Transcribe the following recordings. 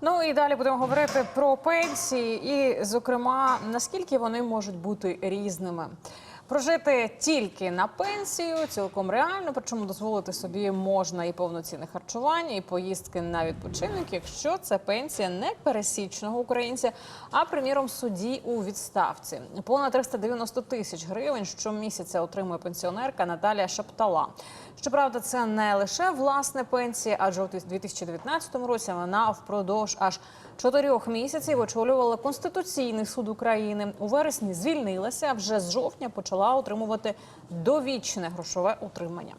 Ну і далі будемо говорити про пенсії, і, зокрема, наскільки вони можуть бути різними. Прожити тільки на пенсію цілком реально, причому дозволити собі можна і повноцінне харчування, і поїздки на відпочинок, якщо це пенсія не пересічного українця, а приміром судді у відставці. Понад 390 тисяч гривень щомісяця отримує пенсіонерка Наталія Шаптала. Щоправда, це не лише власне пенсія, адже у 2019 році вона впродовж аж чотирьох місяців очолювала Конституційний суд України. У вересні звільнилася, а вже з жовтня почала отримувати довічне грошове утримання.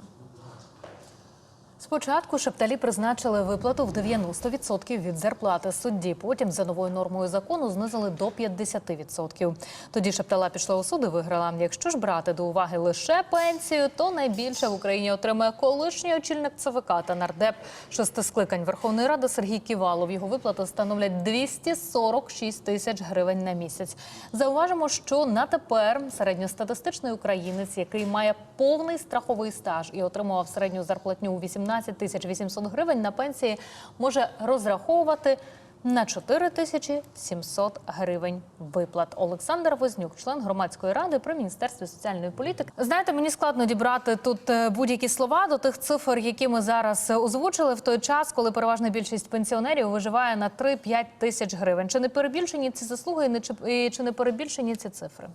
Спочатку шепталі призначили виплату в 90% від зарплати судді. Потім за новою нормою закону знизили до 50%. Тоді шептала пішла у суд і виграла. Якщо ж брати до уваги лише пенсію, то найбільше в Україні отримує колишній очільник ЦВК та нардеп шести скликань Верховної Ради Сергій Ківалов. Його виплати становлять 246 тисяч гривень на місяць. Зауважимо, що на тепер середньостатистичний українець, який має повний страховий стаж і отримував середню зарплатню у 18 тисяч 800 гривень на пенсії, може розраховувати на 4 тисячі 700 гривень виплат. Олександр Вознюк, член громадської ради при міністерстві соціальної політики. Знаєте, мені складно дібрати тут е, будь-які слова до тих цифр, які ми зараз е, озвучили в той час, коли переважна більшість пенсіонерів виживає на 3-5 тисяч гривень. Чи не перебільшені ці заслуги і чи, не перебільшені ці цифри?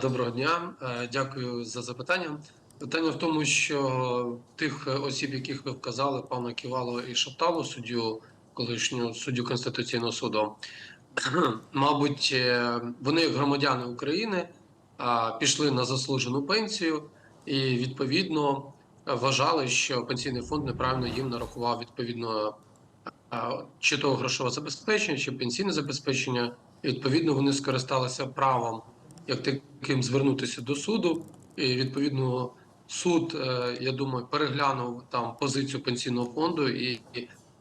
Доброго дня, Е, дякую за запитання. Питання в тому, що тих осіб, яких ви вказали, пана Ківалова і Шапталу, суддю колишнього суддю Конституційного суду, мабуть, е, вони громадяни України пішли на заслужену пенсію і відповідно вважали, що пенсійний фонд неправильно їм нарахував відповідно чи то грошове забезпечення, чи пенсійне забезпечення. Відповідно, вони скористалися правом як таким звернутися до суду. І відповідно суд, е, я думаю, переглянув там позицію пенсійного фонду і,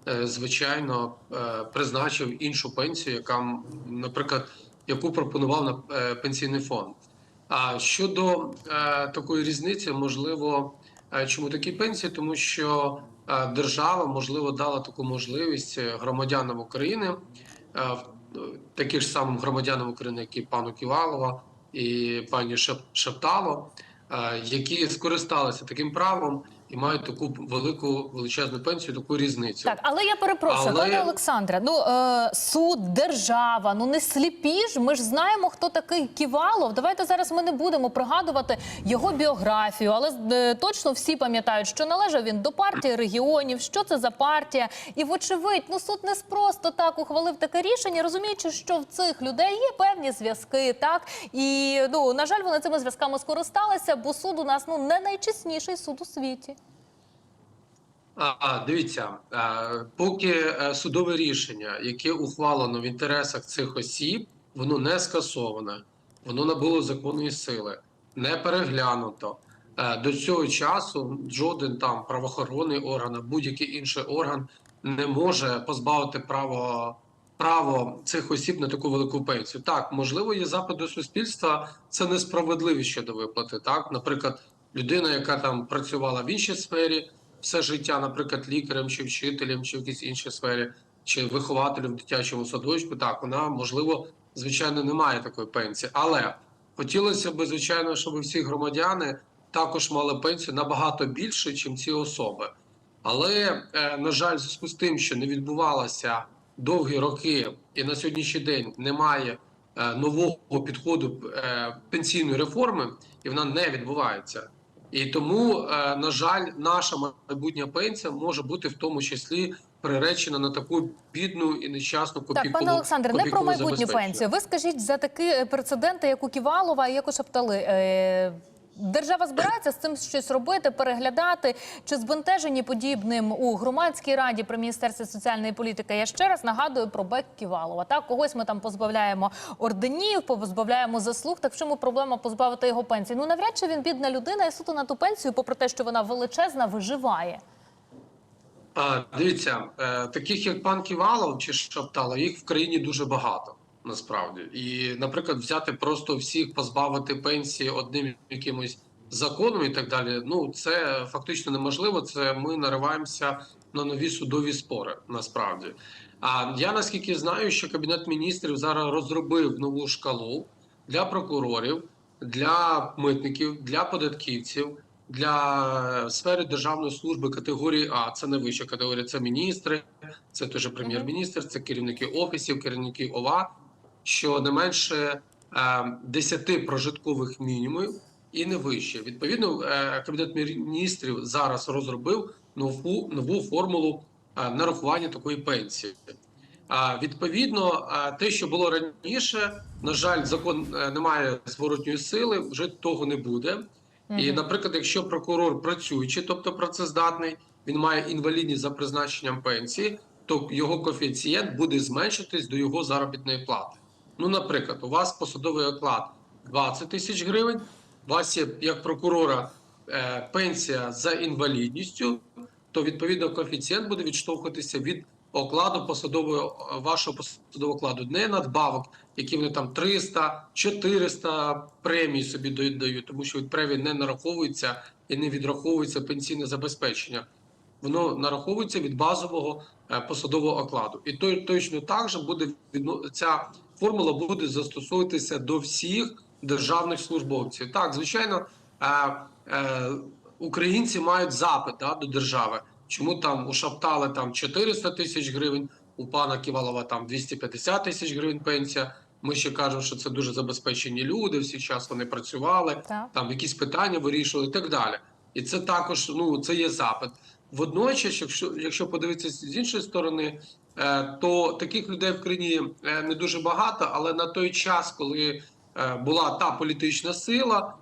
е, звичайно, е, призначив іншу пенсію, яка, наприклад, яку пропонував на пенсійний фонд. А щодо такої різниці, можливо, чому такі пенсії? Тому що держава можливо дала таку можливість громадянам України, в- таким ж самим громадянам України, як і пану Ківалова і пані Шептало, які скористалися таким правом і мають таку велику величезну пенсію, таку різницю. Так, але я перепрошую, Але- пане Олександре. Ну е, суд, держава, ну не сліпі ж. Ми ж знаємо, хто такий Ківалов. Давайте зараз ми не будемо пригадувати його біографію, але е, точно всі пам'ятають, що належав він до партії регіонів. Що це за партія? І вочевидь, ну суд не просто так ухвалив таке рішення, розуміючи, що в цих людей є певні зв'язки, так і ну на жаль, вони цими зв'язками скористалися, бо суд у нас ну не найчесніший суд у світі. А, дивіться, поки е, судове рішення, яке ухвалено в інтересах цих осіб, воно не скасоване, воно набуло законної сили, не переглянуто. Е, До цього часу жоден там правоохоронний орган, а будь-який інший орган не може позбавити право, право цих осіб на таку велику пенсію. Так, можливо, є запит до суспільства, це несправедливість щодо виплати. Так, наприклад, людина, яка там працювала в іншій сфері все життя, наприклад, лікарем чи вчителем, чи в якійсь іншій сфері, чи вихователем в дитячому садочку, так вона можливо, звичайно, не має такої пенсії. Але хотілося б, звичайно, щоб всі громадяни також мали пенсію набагато більше, ніж ці особи. Але, е, на жаль, зв'язку з тим, що не відбувалося довгі роки, і на сьогоднішній день немає е, нового підходу е, пенсійної реформи, і вона не відбувається. І тому, е, на жаль, наша майбутня пенсія може бути в тому числі приречена на таку бідну і нещасну копійку. Так, пане Олександре, не про майбутню пенсію. Ви скажіть за такі е, прецеденти, як у Ківалова і як у Шептали. Держава збирається з цим щось робити, переглядати чи збентежені подібним у громадській раді при міністерстві соціальної політики. Я ще раз нагадую про бек Ківалова. Так, когось ми там позбавляємо орденів, позбавляємо заслуг. Так в чому проблема позбавити його пенсії? Ну навряд чи він бідна людина і суто на ту пенсію, попри те, що вона величезна, виживає. А, дивіться, е, таких як пан Ківалов чи Шаптало, їх в країні дуже багато. Насправді, і, наприклад, взяти просто всіх позбавити пенсії одним якимось законом і так далі. Ну це фактично неможливо. Це ми нариваємося на нові судові спори. Насправді, а я наскільки знаю, що кабінет міністрів зараз розробив нову шкалу для прокурорів, для митників, для податківців. Для сфери державної служби категорії А це не вища категорія, це міністри, це теж прем'єр-міністр, це керівники офісів, керівники ОВА, що не менше е, 10 прожиткових мінімумів і не вище. Відповідно, е, кабінет міністрів зараз розробив нову нову формулу е, нарахування такої пенсії. А відповідно, е, те, що було раніше, на жаль, закон е, не має зворотньої сили, вже того не буде. І, наприклад, якщо прокурор працюючий, тобто працездатний, він має інвалідність за призначенням пенсії, то його коефіцієнт буде зменшитись до його заробітної плати. Ну, наприклад, у вас посадовий оклад 20 тисяч гривень, у вас є як прокурора е, пенсія за інвалідністю, то відповідно коефіцієнт буде відштовхуватися від окладу посадового вашого посадового окладу, не надбавок, які вони там 300, 400 премій собі дають, дають, тому що від премії не нараховується і не відраховується пенсійне забезпечення. Воно нараховується від базового е, посадового окладу, і то точно так же буде ця формула буде застосовуватися до всіх державних службовців. Так, звичайно, е, е, українці мають запит да, до держави. Чому там у Шаптали там 400 тисяч гривень, у пана Ківалова там 250 тисяч гривень пенсія. Ми ще кажемо, що це дуже забезпечені люди. Всі час вони працювали, Так. там якісь питання вирішували і так далі. І це також ну це є запит. Водночас, якщо якщо подивитися з іншої сторони, то таких людей в країні е, не дуже багато, але на той час, коли е, була та політична сила,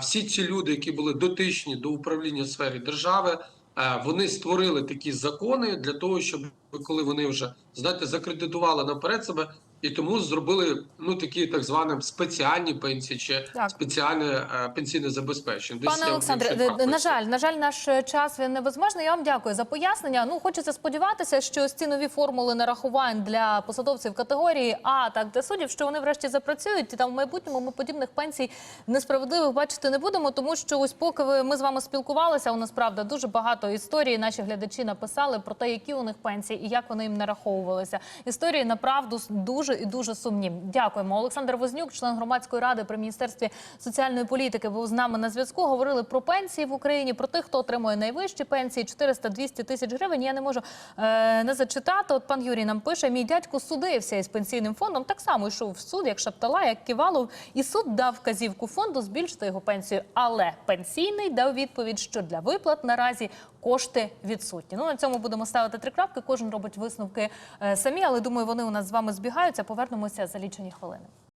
всі ці люди, які були дотичні до управління в сфері держави, е, вони створили такі закони для того, щоб коли вони вже знаєте, закредитували наперед себе. І тому зробили ну такі так звані спеціальні пенсії чи Так. спеціальне е, пенсійне забезпечення. Десь Пане Олександре, на жаль, на жаль, наш час він невозможний. Я вам дякую за пояснення. Ну хочеться сподіватися, що ці нові формули нарахувань для посадовців категорії А, так для суддів, що вони врешті запрацюють. І там в майбутньому ми подібних пенсій несправедливих бачити не будемо, тому що ось поки ви ми з вами спілкувалися, у нас правда дуже багато історій. Наші глядачі написали про те, які у них пенсії і як вони їм нараховувалися. Історії направду с- дуже і дуже сумні. Дякуємо. Олександр Вознюк, член громадської ради при міністерстві соціальної політики, був з нами на зв'язку. Говорили про пенсії в Україні, про тих, хто отримує найвищі пенсії 400-200 тисяч гривень. Я не можу е, не зачитати. От пан Юрій нам пише: мій дядько судився із пенсійним фондом. Так само йшов в суд, як Шаптала, як Ківалов, і суд дав вказівку фонду збільшити його пенсію. Але пенсійний дав відповідь, що для виплат наразі кошти відсутні. Ну на цьому будемо ставити три крапки. Кожен робить висновки е, самі, але думаю, вони у нас з вами збігаються. Повернемося за лічені хвилини.